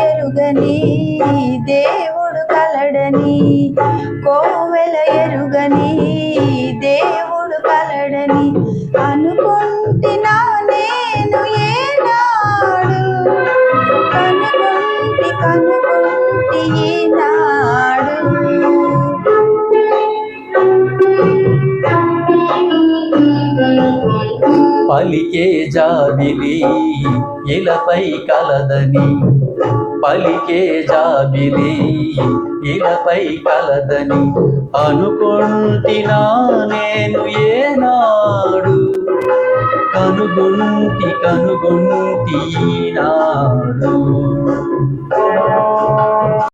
ఎరుగని దేవుడు కలడని కోవెల ఎరుగని దేవుడు కలడని అనుకుంటున్నా నేను ఏనాడు. కనుగొంటి కను పలికే జాబిలి ఇలపై కలదని. పలికే జాబిలి ఇలపై కలదని. అనుకుంటినా నేను ఏనాడు. కనుగొంటి కనుగొంటి నాడు